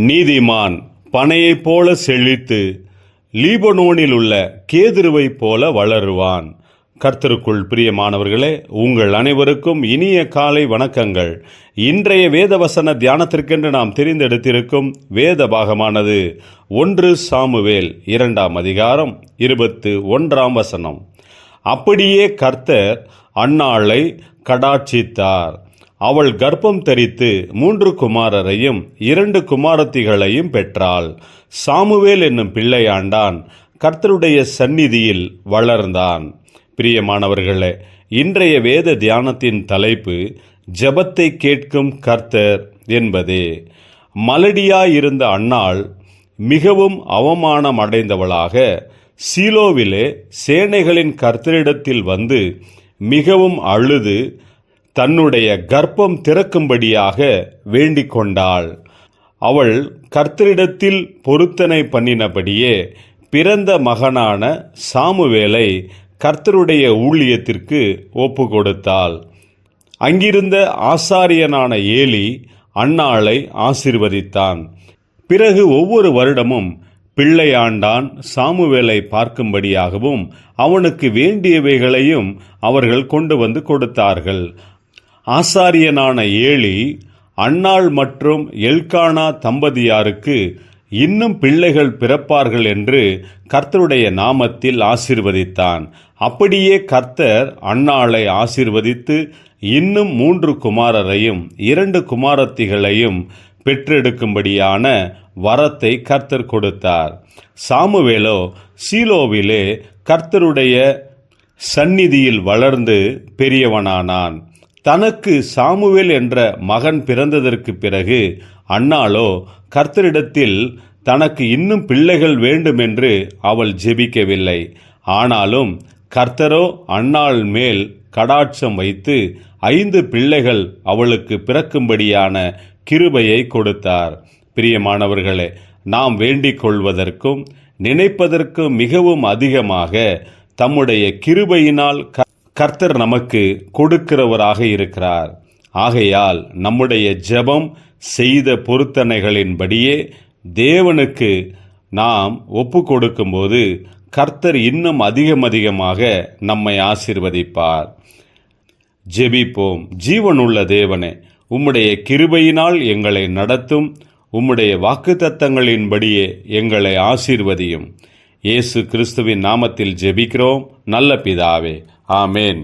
நீதிமான் பனையைப் போல செழித்து லீபனோனில் உள்ள கேதுருவைப் போல வளருவான். கர்த்தருக்குள் பிரியமானவர்களே உங்கள் அனைவருக்கும் இனிய காலை வணக்கங்கள். இன்றைய வேதவசன தியானத்திற்கென்று நாம் தெரிந்தெடுத்திருக்கும் வேத பாகமானது ஒன்று சாமுவேல் இரண்டாம் அதிகாரம் இருபத்து ஒன்றாம் வசனம். அப்படியே கர்த்தர் அன்னாளை கடாட்சித்தார். அவள் கர்ப்பம் தரித்து மூன்று குமாரரையும் இரண்டு குமாரத்திகளையும் பெற்றாள். சாமுவேல் என்னும் பிள்ளையாண்டான் கர்த்தருடைய சந்நிதியில் வளர்ந்தான். பிரியமானவர்களே இன்றைய வேத தியானத்தின் தலைப்பு ஜபத்தை கேட்கும் கர்த்தர் என்பதே. மலடியாயிருந்த அன்னாள் மிகவும் அவமானம் அடைந்தவளாக சீலோவிலே சேனைகளின் கர்த்தரிடத்தில் வந்து மிகவும் அழுது தன்னுடைய கர்ப்பம் திறக்கும்படியாக வேண்டிக் கொண்டாள். அவள் கர்த்தரிடத்தில் பொருத்தனை பண்ணினபடியே பிறந்த மகனான சாமுவேலை கர்த்தருடைய ஊழியத்திற்கு ஒப்பு கொடுத்தாள் அங்கிருந்த ஆசாரியனான ஏலி அன்னாளை ஆசிர்வதித்தான். பிறகு ஒவ்வொரு வருடமும் பிள்ளையாண்டான் சாமுவேலை பார்க்கும்படியாகவும் அவனுக்கு வேண்டியவைகளையும் அவர்கள் கொண்டு வந்து கொடுத்தார்கள். ஆசாரியனான ஏழி அன்னாள் மற்றும் எல்கானா தம்பதியாருக்கு இன்னும் பிள்ளைகள் பிறப்பார்கள் என்று கர்த்தருடைய நாமத்தில் ஆசிர்வதித்தான். அப்படியே கர்த்தர் அன்னாளை ஆசிர்வதித்து இன்னும் மூன்று குமாரரையும் இரண்டு குமாரத்திகளையும் பெற்றெடுக்கும்படியான வரத்தை கர்த்தர் கொடுத்தார். சாமுவேலோ சீலோவிலே கர்த்தருடைய சந்நிதியில் வளர்ந்து பெரியவனானான். தனக்கு சாமுவேல் என்ற மகன் பிறந்ததற்கு பிறகு அன்னாளோ கர்த்தரிடத்தில் தனக்கு இன்னும் பிள்ளைகள் வேண்டுமென்று அவள் ஜெபிக்கவில்லை. ஆனாலும் கர்த்தரோ அன்னாள் மேல் கடாட்சம் வைத்து ஐந்து பிள்ளைகள் அவளுக்கு பிறக்கும்படியான கிருபையை கொடுத்தார். பிரியமானவர்களே நாம் வேண்டிக் கொள்வதற்கும் நினைப்பதற்கும் மிகவும் அதிகமாக தம்முடைய கிருபையினால் க- கர்த்தர் நமக்கு கொடுக்கிறவராக இருக்கிறார். ஆகையால் நம்முடைய ஜெபம் செய்த பொருத்தனைகளின்படியே தேவனுக்கு நாம் ஒப்பு கொடுக்கும்போது கர்த்தர் இன்னும் அதிகம் அதிகமாக நம்மை ஆசிர்வதிப்பார். ஜெபிப்போம். ஜீவனுள்ள தேவனே உம்முடைய கிருபையினால் எங்களை நடத்தும் உம்முடைய வாக்குத்தத்தங்களின்படியே எங்களை ஆசீர்வதியும். இயேசு கிறிஸ்துவின் நாமத்தில் ஜெபிக்கிறோம். நல்ல பிதாவே ஆமேன்